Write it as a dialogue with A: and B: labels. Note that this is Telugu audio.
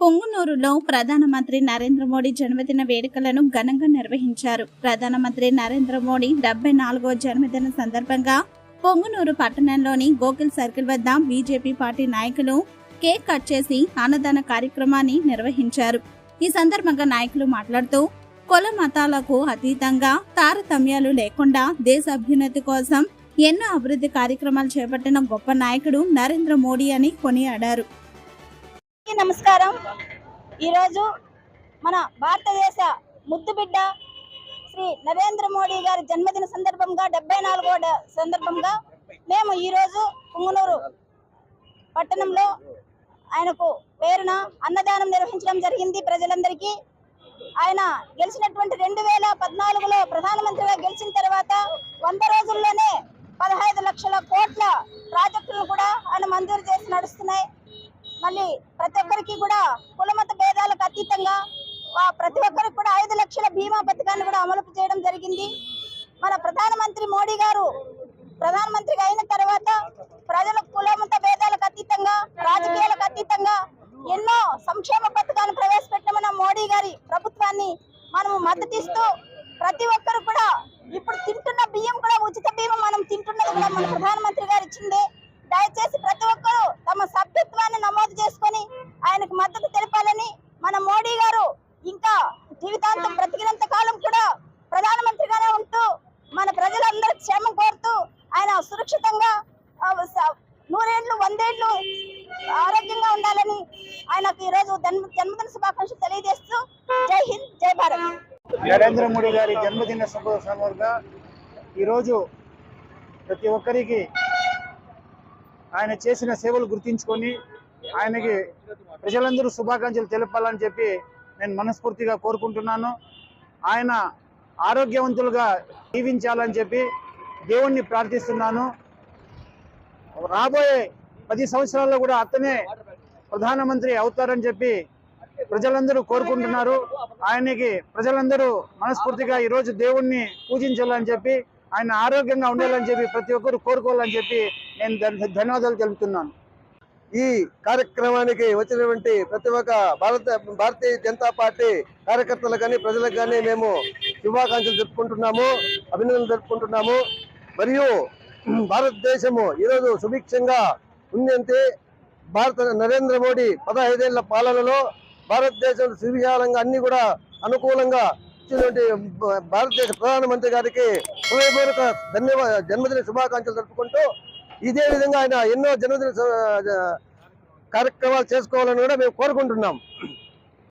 A: పొంగునూరులో ప్రధానమంత్రి నరేంద్ర మోడీ జన్మదిన వేడుకలను ఘనంగా నిర్వహించారు. ప్రధానమంత్రి నరేంద్ర మోడీ డెబ్బై నాలుగో జన్మదిన సందర్భంగా పొంగునూరు పట్టణంలోని గోకుల్ సర్కిల్ వద్ద బీజేపీ పార్టీ నాయకులు కేక్ కట్ చేసి అన్నదాన కార్యక్రమాన్ని నిర్వహించారు. ఈ సందర్భంగా నాయకులు మాట్లాడుతూ కుల మతాలకు అతీతంగా తారతమ్యాలు లేకుండా దేశ అభ్యున్నతి కోసం ఎన్నో అభివృద్ధి కార్యక్రమాలు చేపట్టిన గొప్ప నాయకుడు నరేంద్ర మోడీ అని కొనియాడారు.
B: నమస్కారం. ఈరోజు మన భారతదేశ ముద్దుబిడ్డ శ్రీ నరేంద్ర మోడీ గారి జన్మదిన సందర్భంగా డెబ్బై నాలుగో సందర్భంగా మేము ఈరోజు పుంగనూరు పట్టణంలో ఆయనకు పేరున అన్నదానం నిర్వహించడం జరిగింది. ప్రజలందరికీ ఆయన గెలిచినటువంటి రెండు వేల పద్నాలుగులో ప్రధానమంత్రిగా గెలిచిన తర్వాత వంద రోజుల్లోనే పదహైదు లక్షల కోట్ల ప్రాజెక్టులను కూడా ఆయన మంజూరు చేసి నడుస్తున్నాయి. మళ్ళీ ప్రతి ఒక్కరికి కూడా కులమత భేదాలకు అతీతంగా ప్రతి ఒక్కరికి కూడా ఐదు లక్షల బీమా పథకాన్ని కూడా అమలు చేయడం జరిగింది. మన ప్రధానమంత్రి మోడీ గారు ప్రధానమంత్రిగా అయిన తర్వాత ప్రజల కులమత భేదాలకు అతీతంగా రాజకీయాలకు అతీతంగా ఎన్నో సంక్షేమ పథకాలు ప్రవేశపెట్టమన్న మోడీ గారి ప్రభుత్వాన్ని మనము మద్దతిస్తూ ప్రతి ఒక్కరు కూడా ఇప్పుడు తింటున్న బియ్యం కూడా ఉచిత బియ్యం మనం తింటున్నది కూడా మన ప్రధానమంత్రి గారు ఇచ్చిందే. దయచేసి ప్రతి నమోదు చేసుకొని ఆయనకు మద్దతు తెలపాలని మన మోడీ గారు ఇంకా జీవితాంతం బ్రతికినంత కాలం కూడా ప్రధానమంత్రిగానే ఉంటూ మన ప్రజలందరూ క్షేమం కోరుతూ ఆయన సురక్షితంగా ఆ, స- నూరేళ్ళు వందేళ్ళు ఆరోగ్యంగా ఉండాలని ఆయనకు ఈరోజు జన్మ జన్మదిన శుభాకాంక్షలు తెలియజేస్తూ జై హింద్ జై భారత్.
C: నరేంద్ర మోడీ గారి జన్మదిన శుభ సందర్భంగా ఈరోజు ప్రతి ఒక్కరికి ఆయన చేసిన సేవలు గుర్తించుకొని ఆయనకి ప్రజలందరూ శుభాకాంక్షలు తెలపాలని చెప్పి నేను మనస్ఫూర్తిగా కోరుకుంటున్నాను. ఆయన ఆరోగ్యవంతులుగా జీవించాలని చెప్పి దేవుణ్ణి ప్రార్థిస్తున్నాను. రాబోయే పది సంవత్సరాల్లో కూడా అతనే ప్రధానమంత్రి అవుతారని చెప్పి ప్రజలందరూ కోరుకుంటున్నారు. ఆయనకి ప్రజలందరూ మనస్ఫూర్తిగా ఈరోజు దేవుణ్ణి పూజించాలని చెప్పి ఆయన ఆరోగ్యంగా ఉండాలని చెప్పి ప్రతి ఒక్కరు కోరుకోవాలని చెప్పి నేను ధన్యవాదాలు తెలుపుతున్నాను.
D: ఈ కార్యక్రమానికి వచ్చినటువంటి ప్రతి ఒక్క భారత భారతీయ జనతా పార్టీ కార్యకర్తలకు కానీ ప్రజలకు కానీ మేము శుభాకాంక్షలు జరుపుకుంటున్నాము అభినందనలు జరుపుకుంటున్నాము మరియు భారతదేశము ఈరోజు సుభిక్షంగా ఉందంటే భారత నరేంద్ర మోడీ పదహైదేళ్ళ పాలనలో భారతదేశం సువిశాలంగా అన్ని కూడా అనుకూలంగా ఇచ్చినటువంటి భారతదేశ ప్రధానమంత్రి గారికి హృదయపూర్వక ధన్యవాద జన్మదిన శుభాకాంక్షలు జరుపుకుంటూ ఇదే విధంగా ఆయన ఎన్నో జన్మదిన కార్యక్రమాలు చేసుకోవాలని కూడా మేము కోరుకుంటున్నాం.